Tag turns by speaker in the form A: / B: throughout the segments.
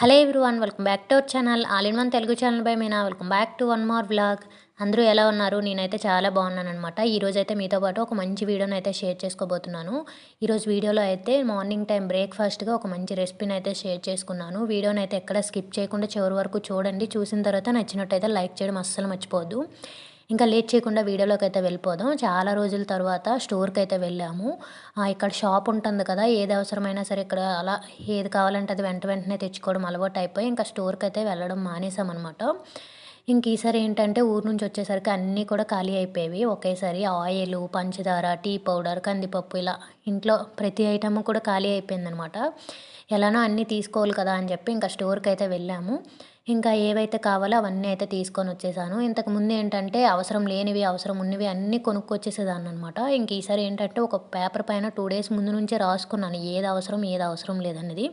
A: Hello one welcome back to our channel. All in one Telugu channel by Meena. Welcome back to one more blog అందరూ ఎలా ఉన్నారు? నేనైతే చాలా బాగున్నాను అనమాట ఈరోజు అయితే మీతో పాటు ఒక మంచి వీడియోని అయితే షేర్ చేసుకోబోతున్నాను. ఈరోజు వీడియోలో అయితే మార్నింగ్ టైం బ్రేక్ఫాస్ట్గా ఒక మంచి రెసిపీని అయితే షేర్ చేసుకున్నాను. వీడియోని అయితే ఎక్కడ స్కిప్ చేయకుండా చివరి వరకు చూడండి. చూసిన తర్వాత నచ్చినట్టయితే లైక్ చేయడం అస్సలు మర్చిపోద్దు ఇంకా లేట్ చేయకుండా వీడియోలోకి అయితే వెళ్ళిపోదాం. చాలా రోజుల తర్వాత స్టోర్కి అయితే వెళ్ళాము ఇక్కడ షాప్ ఉంటుంది కదా ఏది అవసరమైనా సరే ఇక్కడ అలా ఏది కావాలంటే అది వెంట వెంటనే తెచ్చుకోవడం అలవాటు అయిపోయి ఇంకా స్టోర్కి అయితే వెళ్ళడం మానేసామన్నమాట. ఇంక ఈసారి ఏంటంటే ఊరు నుంచి వచ్చేసరికి అన్నీ కూడా ఖాళీ అయిపోయేవి. ఒకేసారి ఆయిల్ పంచదార టీ పౌడర్ కందిపప్పు ఇలా ఇంట్లో ప్రతి ఐటమ్ కూడా ఖాళీ అయిపోయిందనమాట. ఎలానో అన్నీ తీసుకోవాలి కదా అని చెప్పి ఇంకా స్టోర్కి అయితే వెళ్ళాము. ఇంకా ఏవైతే కావాలో అవన్నీ అయితే తీసుకొని వచ్చేసాను. ఇంతకు ముందు ఏంటంటే అవసరం లేనివి అవసరం ఉన్నవి అన్నీ కొనుక్కొచ్చేసేదాన్ని అనమాట ఇంక ఈసారి ఏంటంటే ఒక పేపర్ పైన టూ డేస్ ముందు నుంచే రాసుకున్నాను. ఏది అవసరం ఏది అవసరం లేదన్నది.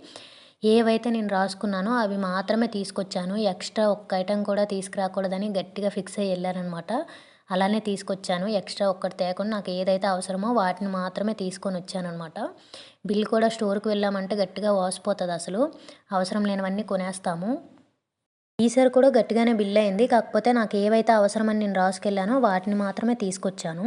A: ఏవైతే నేను రాసుకున్నానో అవి మాత్రమే తీసుకొచ్చాను. ఎక్స్ట్రా ఒక్క ఐటెం కూడా తీసుకురాకూడదని గట్టిగా ఫిక్స్ అయ్యి వెళ్ళారనమాట. అలానే తీసుకొచ్చాను. ఎక్స్ట్రా ఒక్కటి తేకుండా నాకు ఏదైతే అవసరమో వాటిని మాత్రమే తీసుకొని వచ్చానమాట బిల్ కూడా స్టోర్కి వెళ్ళామంటే గట్టిగా వాసిపోతుంది అసలు. అవసరం లేనివన్నీ కొనేస్తాము. ఈసారి కూడా గట్టిగానే బిల్ అయింది. కాకపోతే నాకు ఏవైతే అవసరమని నేను రాసుకెళ్ళానో వాటిని మాత్రమే తీసుకొచ్చాను.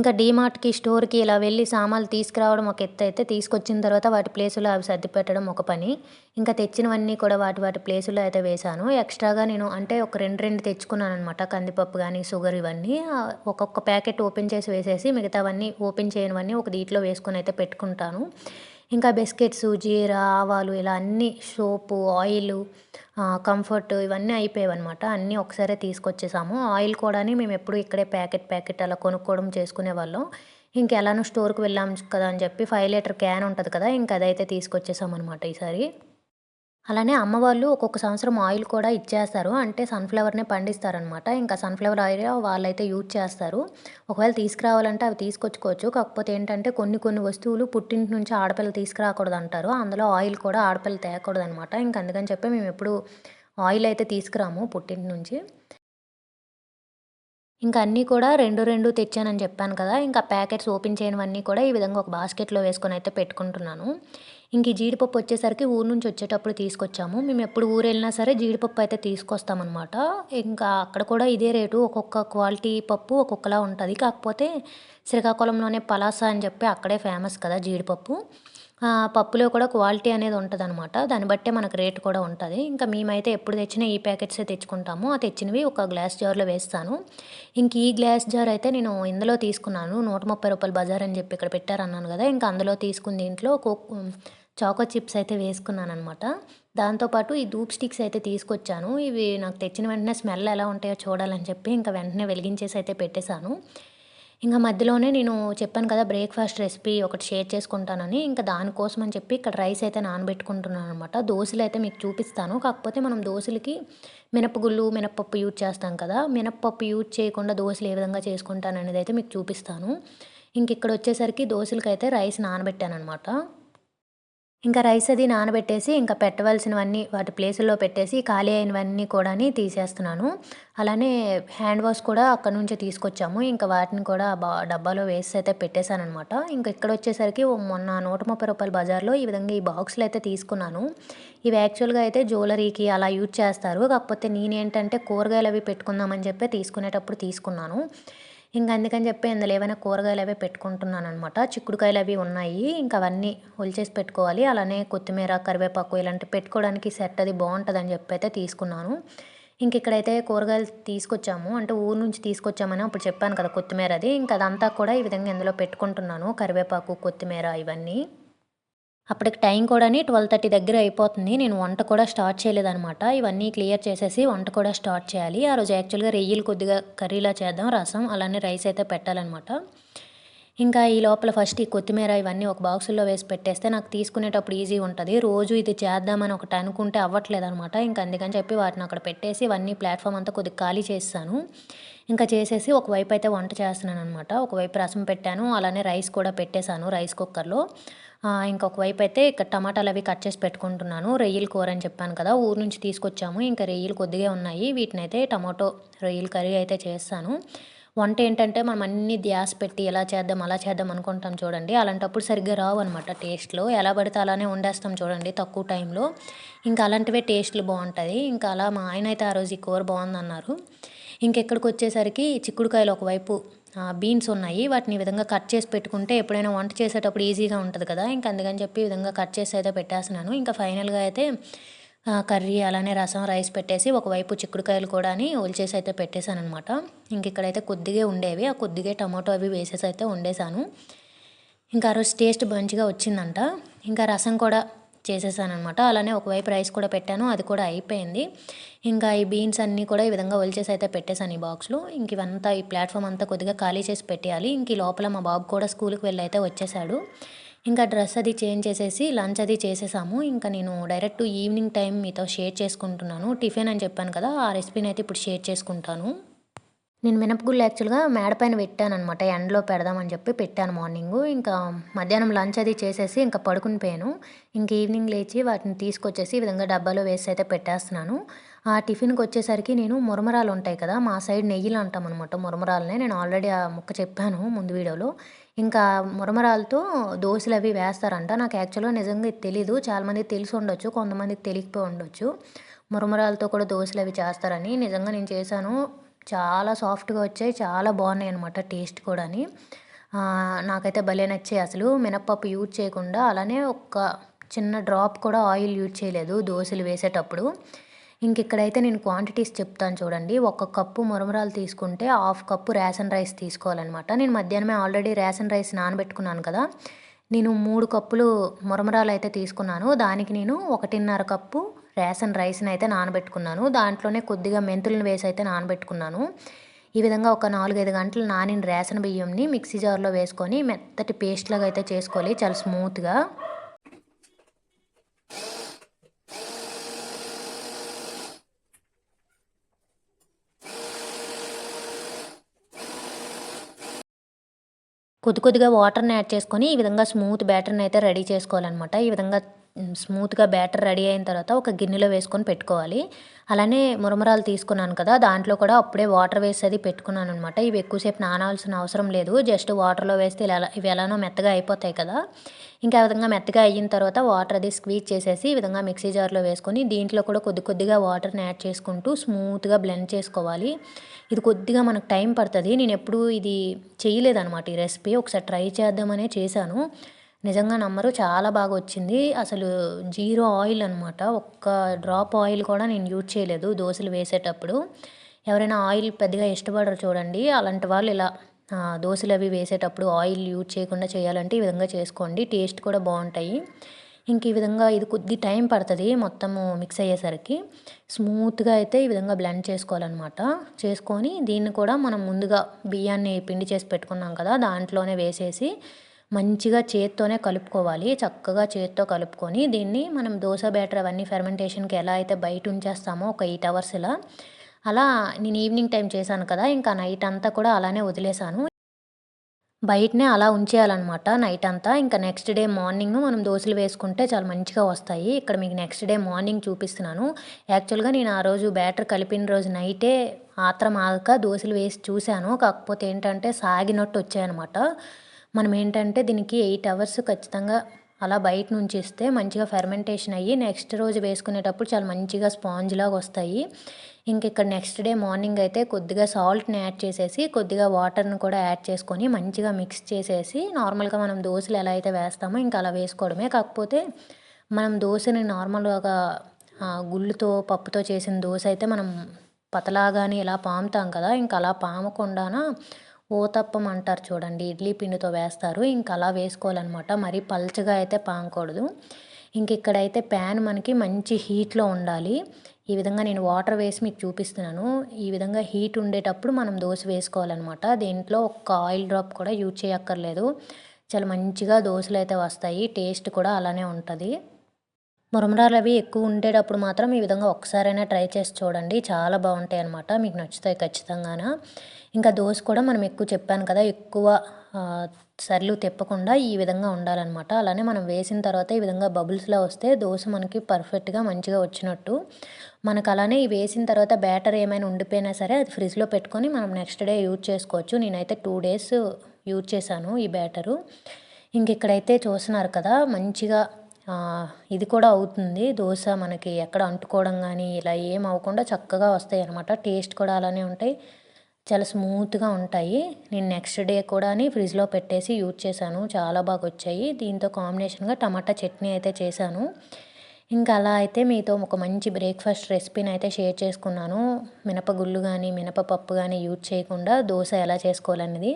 A: ఇంకా డీమార్ట్కి స్టోర్కి ఇలా వెళ్ళి సామాన్లు తీసుకురావడం ఒక ఎత్తు అయితే తీసుకొచ్చిన తర్వాత వాటి ప్లేసులో అవి సర్ది పెట్టడం ఒక పని. ఇంకా తెచ్చినవన్నీ కూడా వాటి వాటి ప్లేసులో అయితే వేశాను. ఎక్స్ట్రాగా నేను అంటే ఒక రెండు రెండు తెచ్చుకున్నాను అనమాట కందిపప్పు కానీ షుగర్ ఇవన్నీ. ఒక్కొక్క ప్యాకెట్ ఓపెన్ చేసి వేసేసి మిగతావన్నీ ఓపెన్ చేయనివన్నీ ఒక దీంట్లో వేసుకొని అయితే పెట్టుకుంటాను. ఇంకా బిస్కెట్స్ జీరా ఆవాలు ఇలా అన్నీ సోపు ఆయిల్ కంఫర్ట్ ఇవన్నీ అయిపోయాయి అనమాట అన్నీ ఒకసారే తీసుకొచ్చేసాము. ఆయిల్ కూడా మేము ఎప్పుడు ఇక్కడే ప్యాకెట్ ప్యాకెట్ అలా కొనుక్కోవడం చేసుకునే వాళ్ళం ఇంకెలానో స్టోర్కి వెళ్ళాం కదా అని చెప్పి ఫైవ్ లీటర్ క్యాన్ ఉంటుంది కదా ఇంక అదైతే తీసుకొచ్చేసాం అనమాట ఈసారి. అలానే అమ్మవాళ్ళు ఒక్కొక్క సంవత్సరం ఆయిల్ కూడా ఇచ్చేస్తారు. అంటే సన్ఫ్లవర్నే పండిస్తారనమాట ఇంకా సన్ఫ్లవర్ ఆయిల్ వాళ్ళైతే యూజ్ చేస్తారు. ఒకవేళ తీసుకురావాలంటే అవి తీసుకొచ్చుకోవచ్చు. కాకపోతే ఏంటంటే కొన్ని కొన్ని వస్తువులు పుట్టింటి నుంచి ఆడపిల్లలు తీసుకురాకూడదు అంటారు అందులో ఆయిల్ కూడా ఆడపిల్ల తేయకూడదు అనమాట ఇంకా అందుకని చెప్పి మేము ఎప్పుడు ఆయిల్ అయితే తీసుకురాము పుట్టింటి నుంచి. ఇంకా అన్నీ కూడా రెండు రెండు తెచ్చానని చెప్పాను కదా. ఇంకా ప్యాకెట్స్ ఓపెన్ చేయనివన్నీ కూడా ఈ విధంగా ఒక బాస్కెట్లో వేసుకొని అయితే పెట్టుకుంటున్నాను. ఇంక ఈ జీడిపప్పు వచ్చేసరికి ఊరు నుంచి వచ్చేటప్పుడు తీసుకొచ్చాము. మేము ఎప్పుడు ఊరు వెళ్ళినా సరే జీడిపప్పు అయితే తీసుకొస్తామన్నమాట. ఇంకా అక్కడ కూడా ఇదే రేటు. ఒక్కొక్క క్వాలిటీ పప్పు ఒక్కొక్కలా ఉంటుంది. కాకపోతే శ్రీకాకుళంలోనే పలాస అని చెప్పి అక్కడే ఫేమస్ కదా జీడిపప్పు. పప్పులో కూడా క్వాలిటీ అనేది ఉంటుంది అనమాట దాన్ని బట్టే మనకు రేట్ కూడా ఉంటుంది. ఇంకా మేమైతే ఎప్పుడు తెచ్చినా ఈ ప్యాకెట్సే తెచ్చుకుంటాము. ఆ తెచ్చినవి ఒక గ్లాస్ జార్లో వేస్తాను. ఇంక ఈ గ్లాస్ జార్ అయితే నేను ఇందులో తీసుకున్నాను. నూట ముప్పై రూపాయల బజార్ అని చెప్పి ఇక్కడ పెట్టారన్నాను కదా. ఇంకా అందులో తీసుకున్న దీంట్లో చాకో చిప్స్ అయితే వేసుకున్నాను అనమాట దాంతోపాటు ఈ ధూప్ స్టిక్స్ అయితే తీసుకొచ్చాను. ఇవి నాకు తెచ్చిన వెంటనే స్మెల్ ఎలా ఉంటాయో చూడాలని చెప్పి ఇంకా వెంటనే వెలిగించేసి అయితే పెట్టేశాను. ఇంకా మధ్యలోనే నేను చెప్పాను కదా బ్రేక్ఫాస్ట్ రెసిపీ ఒకటి షేర్ చేసుకుంటానని. ఇంకా దానికోసం అని చెప్పి ఇక్కడ రైస్ అయితే నానబెట్టుకుంటున్నాను అనమాట దోశలు అయితే మీకు చూపిస్తాను. కాకపోతే మనం దోశలకి మినపగుళ్ళు మినప్పప్పు యూజ్ చేస్తాం కదా. మినప్పప్పు యూజ్ చేయకుండా దోశలు ఏ విధంగా చేసుకుంటాను అనేది అయితే మీకు చూపిస్తాను. ఇంక ఇక్కడ వచ్చేసరికి దోశలకి అయితే రైస్ నానబెట్టాను అనమాట ఇంకా రైస్ అది నానబెట్టేసి ఇంకా పెట్టవలసినవన్నీ వాటి ప్లేసుల్లో పెట్టేసి ఖాళీ అయినవన్నీ కూడా తీసేస్తున్నాను. అలానే హ్యాండ్ వాష్ కూడా అక్కడ నుంచి తీసుకొచ్చాము. ఇంకా వాటిని కూడా బా డబ్బాలో వేసి అయితే పెట్టేశానమాట ఇంకా ఇక్కడ వచ్చేసరికి మొన్న నూట ముప్పై రూపాయల బజార్లో ఈ విధంగా ఈ బాక్స్లు అయితే తీసుకున్నాను. ఇవి యాక్చువల్గా అయితే జ్యువెలరీకి అలా యూజ్ చేస్తారు. కాకపోతే నేనేంటంటే కూరగాయలు అవి పెట్టుకుందామని చెప్పి తీసుకునేటప్పుడు తీసుకున్నాను. ఇంకా అందుకని చెప్పి ఇందులో ఏమైనా కూరగాయలు అవి పెట్టుకుంటున్నాను అనమాట చిక్కుడుకాయలు అవి ఉన్నాయి. ఇంకా అవన్నీ ఒలిచేసి పెట్టుకోవాలి. అలానే కొత్తిమీర కరివేపాకు ఇలాంటి పెట్టుకోవడానికి సెట్ అది బాగుంటుంది అని చెప్పి అయితే తీసుకున్నాను. ఇంక ఇక్కడైతే కూరగాయలు తీసుకొచ్చాము. అంటే ఊరు నుంచి తీసుకొచ్చామని అప్పుడు చెప్పాను కదా కొత్తిమీర అది. ఇంకా అదంతా కూడా ఈ విధంగా ఇందులో పెట్టుకుంటున్నాను. కరివేపాకు కొత్తిమీర ఇవన్నీ. అప్పటికి టైం కూడా ట్వెల్వ్ థర్టీ దగ్గర అయిపోతుంది. నేను వంట కూడా స్టార్ట్ చేయలేదనమాట ఇవన్నీ క్లియర్ చేసేసి వంట కూడా స్టార్ట్ చేయాలి. ఆ రోజు యాక్చువల్గా రెయ్యిలు కొద్దిగా కర్రీలా చేద్దాం రసం అలానే రైస్ అయితే పెట్టాలన్నమాట. ఇంకా ఈ లోపల ఫస్ట్ ఈ కొత్తిమీర ఇవన్నీ ఒక బాక్సుల్లో వేసి పెట్టేస్తే నాకు తీసుకునేటప్పుడు ఈజీ ఉంటుంది. రోజు ఇది చేద్దామని ఒకటి అనుకుంటే అవ్వట్లేదు అనమాట ఇంకా అందుకని చెప్పి వాటిని అక్కడ పెట్టేసి ఇవన్నీ ప్లాట్ఫామ్ అంతా కొద్దిగా ఖాళీ చేస్తాను. ఇంకా చేసేసి ఒకవైపు అయితే వంట చేస్తున్నాను అనమాట ఒకవైపు రసం పెట్టాను అలానే రైస్ కూడా పెట్టేశాను రైస్ కుక్కర్లో. ఇంకొక వైపు అయితే ఇక్కడ టమాటాలు అవి కట్ చేసి పెట్టుకుంటున్నాను. రొయ్యల కూర అని చెప్పాను కదా ఊరు నుంచి తీసుకొచ్చాము. ఇంకా రొయ్యలు కొద్దిగా ఉన్నాయి. వీటిని అయితే టమాటో రొయ్యల కర్రీ అయితే చేస్తాను. వంట ఏంటంటే మనం అన్ని గ్యాస్ పెట్టి ఎలా చేద్దాం అలా చేద్దాం అనుకుంటాం చూడండి. అలాంటప్పుడు సరిగ్గా రావు అనమాట టేస్ట్లో. ఎలా పడితే అలానే వండేస్తాం చూడండి తక్కువ టైంలో. ఇంకా అలాంటివే టేస్ట్లు బాగుంటుంది ఇంకా అలా మా ఆయన అయితే ఆ రోజు ఈ కూర బాగుందన్నారు. ఇంకెక్కడికి వచ్చేసరికి చిక్కుడుకాయలు ఒకవైపు బీన్స్ ఉన్నాయి. వాటిని ఈ విధంగా కట్ చేసి పెట్టుకుంటే ఎప్పుడైనా వంట చేసేటప్పుడు ఈజీగా ఉంటుంది కదా. ఇంకా అందుకని చెప్పి ఈ విధంగా కట్ చేసి అయితే పెట్టేస్తున్నాను. ఇంకా ఫైనల్గా అయితే కర్రీ అలానే రసం రైస్ పెట్టేసి ఒకవైపు చిక్కుడుకాయలు కూడా అని ఒలిచేసి అయితే పెట్టేశాను అనమాట ఇంక ఇక్కడైతే కొద్దిగా ఉండేవి. ఆ కొద్దిగా టమాటో అవి వేసేసి అయితే వండేసాను ఇంకా ఆ రోజు టేస్ట్ మంచిగా వచ్చిందంట. ఇంకా రసం కూడా చేసేసాను అనమాట అలానే ఒకవైపు రైస్ కూడా పెట్టాను అది కూడా అయిపోయింది. ఇంకా ఈ బీన్స్ అన్నీ కూడా ఈ విధంగా ఒలిచేసి అయితే పెట్టేశాను ఈ బాక్స్లో. ఇంక ఇవంతా ఈ ప్లాట్ఫామ్ అంతా కొద్దిగా ఖాళీ చేసి పెట్టేయాలి. ఇంక ఈ లోపల మా బాబు కూడా స్కూల్కి వెళ్ళి అయితే వచ్చేసాడు. ఇంకా డ్రెస్ అది చేంజ్ చేసేసి లంచ్ అది చేసేసాము. ఇంకా నేను డైరెక్ట్ ఈవినింగ్ టైం మీతో షేర్ చేసుకుంటున్నాను. టిఫిన్ అని చెప్పాను కదా ఆ రెసిపీని అయితే ఇప్పుడు షేర్ చేసుకుంటాను. నేను మినపగుళ్ళు యాక్చువల్గా మేడపైన పెట్టాను అనమాట ఎండలో పెడదామని చెప్పి పెట్టాను మార్నింగ్. ఇంకా మధ్యాహ్నం లంచ్ అది చేసేసి ఇంకా పడుకుని పోయాను. ఇంక ఈవినింగ్ లేచి వాటిని తీసుకొచ్చేసి ఈ విధంగా డబ్బాలో వేసి అయితే పెట్టేస్తున్నాను. ఆ టిఫిన్కి వచ్చేసరికి నేను మురమరాలు ఉంటాయి కదా మా సైడ్ నెయ్యిలు అంటాం అనమాట మురమరాలనే. నేను ఆల్రెడీ ఆ ముక్క చెప్పాను ముందు వీడియోలో. ఇంకా మురమరాలతో దోశలు అవి వేస్తారంట. నాకు యాక్చువల్గా నిజంగా ఇది తెలీదు. చాలామందికి తెలిసి ఉండొచ్చు కొంతమందికి తెలియకపోయి ఉండొచ్చు. మురమరాలతో కూడా దోశలు అవి చేస్తారని నిజంగా నేను చేశాను. చాలా సాఫ్ట్గా వచ్చాయి. చాలా బాగున్నాయి అనమాట టేస్ట్ కూడాని. నాకైతే భలే నచ్చాయి అసలు. మినప్పప్పు యూజ్ చేయకుండా అలానే ఒక చిన్న డ్రాప్ కూడా ఆయిల్ యూజ్ చేయలేదు దోశలు వేసేటప్పుడు. ఇంక ఇక్కడైతే నేను క్వాంటిటీస్ చెప్తాను చూడండి. ఒక కప్పు మురమరాలు తీసుకుంటే హాఫ్ కప్పు రేషన్ రైస్ తీసుకోవాలన్నమాట. నేను మధ్యాహ్నమే ఆల్రెడీ రేషన్ రైస్ నానబెట్టుకున్నాను కదా. నేను మూడు కప్పులు మురమరాలు అయితే తీసుకున్నాను. దానికి నేను ఒకటిన్నర కప్పు రేషన్ రైస్ని అయితే నానబెట్టుకున్నాను. దాంట్లోనే కొద్దిగా మెంతులను వేసి అయితే నానబెట్టుకున్నాను. ఈ విధంగా ఒక నాలుగైదు గంటలు నానిన రేషన్ బియ్యంని మిక్సీ జార్లో వేసుకొని మెత్తటి పేస్ట్ లాగా అయితే చేసుకోవాలి. చాలా స్మూత్గా. కొద్ది కొద్దిగా వాటర్ని యాడ్ చేసుకొని ఈ విధంగా స్మూత్ బ్యాటర్ని అయితే రెడీ చేసుకోవాలన్నమాట. ఈ విధంగా స్మూత్గా బ్యాటర్ రెడీ అయిన తర్వాత ఒక గిన్నెలో వేసుకొని పెట్టుకోవాలి. అలానే మురమరాలు తీసుకున్నాను కదా దాంట్లో కూడా అప్పుడే వాటర్ వేసి అది పెట్టుకున్నాను అనమాట ఇవి ఎక్కువసేపు నానాల్సిన అవసరం లేదు. జస్ట్ వాటర్లో వేస్తే ఇలా ఇవి ఎలానో మెత్తగా అయిపోతాయి కదా. ఇంకా విధంగా మెత్తగా అయిన తర్వాత వాటర్ అది స్క్వీజ్ చేసేసి ఈ విధంగా మిక్సీ జార్లో వేసుకొని దీంట్లో కూడా కొద్ది కొద్దిగా వాటర్ని యాడ్ చేసుకుంటూ స్మూత్గా బ్లెండ్ చేసుకోవాలి. ఇది కొద్దిగా మనకు టైం పడుతుంది. నేను ఎప్పుడూ ఇది చేయలేదన్నమాట ఈ రెసిపీ. ఒకసారి ట్రై చేద్దామనే చేశాను. నిజంగా నమ్మరు. చాలా బాగా వచ్చింది. అసలు జీరో ఆయిల్ అనమాట ఒక్క డ్రాప్ ఆయిల్ కూడా నేను యూజ్ చేయలేదు దోశలు వేసేటప్పుడు. ఎవరైనా ఆయిల్ పెద్దగా ఇష్టపడరు చూడండి. అలాంటి వాళ్ళు ఇలా దోశలు అవి వేసేటప్పుడు ఆయిల్ యూజ్ చేయకుండా చేయాలంటే ఈ విధంగా చేసుకోండి. టేస్ట్ కూడా బాగుంటాయి. ఇంక ఈ విధంగా ఇది కొద్ది టైం పడుతుంది మొత్తము మిక్స్ అయ్యేసరికి. స్మూత్గా అయితే ఈ విధంగా బ్లెండ్ చేసుకోవాలన్నమాట. చేసుకొని దీన్ని కూడా మనం ముందుగా బియ్యాన్ని పిండి చేసి పెట్టుకున్నాం కదా దాంట్లోనే వేసేసి మంచిగా చేత్తోనే కలుపుకోవాలి. చక్కగా చేత్తో కలుపుకొని దీన్ని మనం దోశ బ్యాటర్ అవన్నీ ఫెర్మెంటేషన్కి ఎలా అయితే బయట ఉంచేస్తామో ఒక ఎయిట్ అవర్స్ ఇలా. అలా నేను ఈవినింగ్ టైం చేశాను కదా ఇంకా నైట్ అంతా కూడా అలానే వదిలేశాను. బయటనే అలా ఉంచేయాలన్నమాట నైట్ అంతా. ఇంకా నెక్స్ట్ డే మార్నింగ్ మనం దోశలు వేసుకుంటే చాలా మంచిగా వస్తాయి. ఇక్కడ మీకు నెక్స్ట్ డే మార్నింగ్ చూపిస్తున్నాను. యాక్చువల్గా నేను ఆ రోజు బ్యాటర్ కలిపిన రోజు నైటే ఆత్రం ఆగక దోశలు వేసి చూశాను. కాకపోతే ఏంటంటే సాగినట్టు వచ్చాయన్నమాట. మనం ఏంటంటే దీనికి ఎయిట్ అవర్స్ ఖచ్చితంగా అలా బయట నుంచి ఇస్తే మంచిగా ఫెర్మెంటేషన్ అయ్యి నెక్స్ట్ రోజు వేసుకునేటప్పుడు చాలా మంచిగా స్పాంజ్ లాగా వస్తాయి. ఇంక ఇక్కడ నెక్స్ట్ డే మార్నింగ్ అయితే కొద్దిగా సాల్ట్ని యాడ్ చేసేసి కొద్దిగా వాటర్ని కూడా యాడ్ చేసుకొని మంచిగా మిక్స్ చేసేసి నార్మల్గా మనం దోశలు ఎలా అయితే వేస్తామో ఇంకా అలా వేసుకోవడమే. కాకపోతే మనం దోశని నార్మల్గా గుళ్ళుతో పప్పుతో చేసిన దోశ అయితే మనం పతలాగాని ఇలా పాముతాం కదా ఇంకా అలా పామకుండానా ఓతప్పం అంటారు చూడండి. ఇడ్లీ పిండితో వేస్తారు. ఇంకా అలా వేసుకోవాలన్నమాట. మరీ పల్చగా అయితే పాంకూడదు. ఇంక ఇక్కడైతే ప్యాన్ మనకి మంచి హీట్లో ఉండాలి. ఈ విధంగా నేను వాటర్ వేసి మీకు చూపిస్తున్నాను. ఈ విధంగా హీట్ ఉండేటప్పుడు మనం దోశ వేసుకోవాలన్నమాట. దీంట్లో ఒక్క ఆయిల్ డ్రాప్ కూడా యూజ్ చేయక్కర్లేదు. చాలా మంచిగా దోశలు అయితే వస్తాయి. టేస్ట్ కూడా అలానే ఉంటుంది. మురమరాలు అవి ఎక్కువ ఉండేటప్పుడు మాత్రం ఈ విధంగా ఒక్కసారైనా ట్రై చేసి చూడండి. చాలా బాగుంటాయి అనమాట మీకు నచ్చుతాయి ఖచ్చితంగా ఇంకా దోశ కూడా మనం ఎక్కువ చెప్పాను కదా ఎక్కువ సర్లు తిప్పకుండా ఈ విధంగా ఉండాలన్నమాట. అలానే మనం వేసిన తర్వాత ఈ విధంగా బబుల్స్లో వస్తే దోశ మనకి పర్ఫెక్ట్గా మంచిగా వచ్చినట్టు. మనకు అలానే ఈ వేసిన తర్వాత బ్యాటర్ ఏమైనా ఉండిపోయినా సరే అది ఫ్రిడ్జ్లో పెట్టుకొని మనం నెక్స్ట్ డే యూజ్ చేసుకోవచ్చు. నేనైతే టూ డేస్ యూజ్ చేశాను ఈ బ్యాటరు. ఇంక ఇక్కడైతే చూస్తున్నారు కదా మంచిగా ఇది కూడా అవుతుంది. దోశ మనకి ఎక్కడ అంటుకోవడం కానీ ఇలా ఏం అవ్వకుండా చక్కగా వస్తాయి అనమాట టేస్ట్ కూడా అలానే ఉంటాయి. చాలా స్మూత్గా ఉంటాయి. నేను నెక్స్ట్ డే కూడా ఫ్రిడ్జ్లో పెట్టేసి యూజ్ చేశాను. చాలా బాగా వచ్చాయి. దీంతో కాంబినేషన్గా టమాటా చట్నీ అయితే చేశాను. ఇంకా అలా అయితే మీతో ఒక మంచి బ్రేక్ఫాస్ట్ రెసిపీని అయితే షేర్ చేసుకున్నాను. మినపగుళ్ళు కానీ మినపపప్పు కానీ యూజ్ చేయకుండా దోశ ఎలా చేసుకోవాలనేది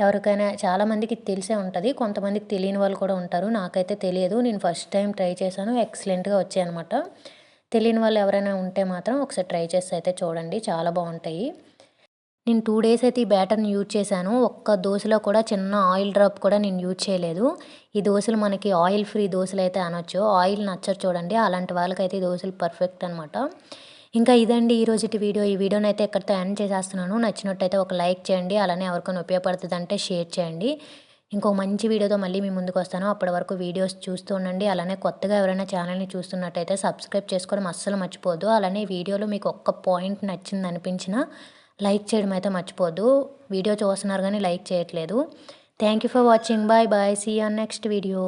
A: ఎవరికైనా చాలామందికి తెలిసే ఉంటుంది. కొంతమందికి తెలియని వాళ్ళు కూడా ఉంటారు. నాకైతే తెలియదు. నేను ఫస్ట్ టైం ట్రై చేశాను. ఎక్సలెంట్గా వచ్చాయి అనమాట తెలియని వాళ్ళు ఎవరైనా ఉంటే మాత్రం ఒకసారి ట్రై చేసి అయితే చూడండి. చాలా బాగుంటాయి. నేను టూ డేస్ అయితే ఈ బ్యాటర్ని యూజ్ చేశాను. ఒక్క దోశలో కూడా చిన్న ఆయిల్ డ్రాప్ కూడా నేను యూజ్ చేయలేదు. ఈ దోశలు మనకి ఆయిల్ ఫ్రీ దోశలు అయితే అనొచ్చు. ఆయిల్ నచ్చరు చూడండి. అలాంటి వాళ్ళకైతే ఈ దోశలు పర్ఫెక్ట్ అనమాట ఇంకా ఇదండి ఈ వీడియో. ఈ వీడియోని అయితే ఎక్కడితో ఎండ్ చేసేస్తున్నాను. నచ్చినట్టయితే ఒక లైక్ చేయండి అలానే ఎవరికైనా ఉపయోగపడుతుంది అంటే షేర్ చేయండి. ఇంకో మంచి వీడియోతో మళ్ళీ మీ ముందుకు వస్తాను. అప్పటి వరకు వీడియోస్ చూస్తూ ఉండండి. అలానే కొత్తగా ఎవరైనా ఛానల్ని చూస్తున్నట్టయితే సబ్స్క్రైబ్ చేసుకోవడం అస్సలు మర్చిపోద్దు అలానే వీడియోలో మీకు ఒక్క పాయింట్ నచ్చింది అనిపించినా లైక్ చేయడం అయితే మర్చిపోద్దు వీడియో చూస్తున్నారు కానీ లైక్ చేయట్లేదు. Thank you for watching. Bye bye. See on next video.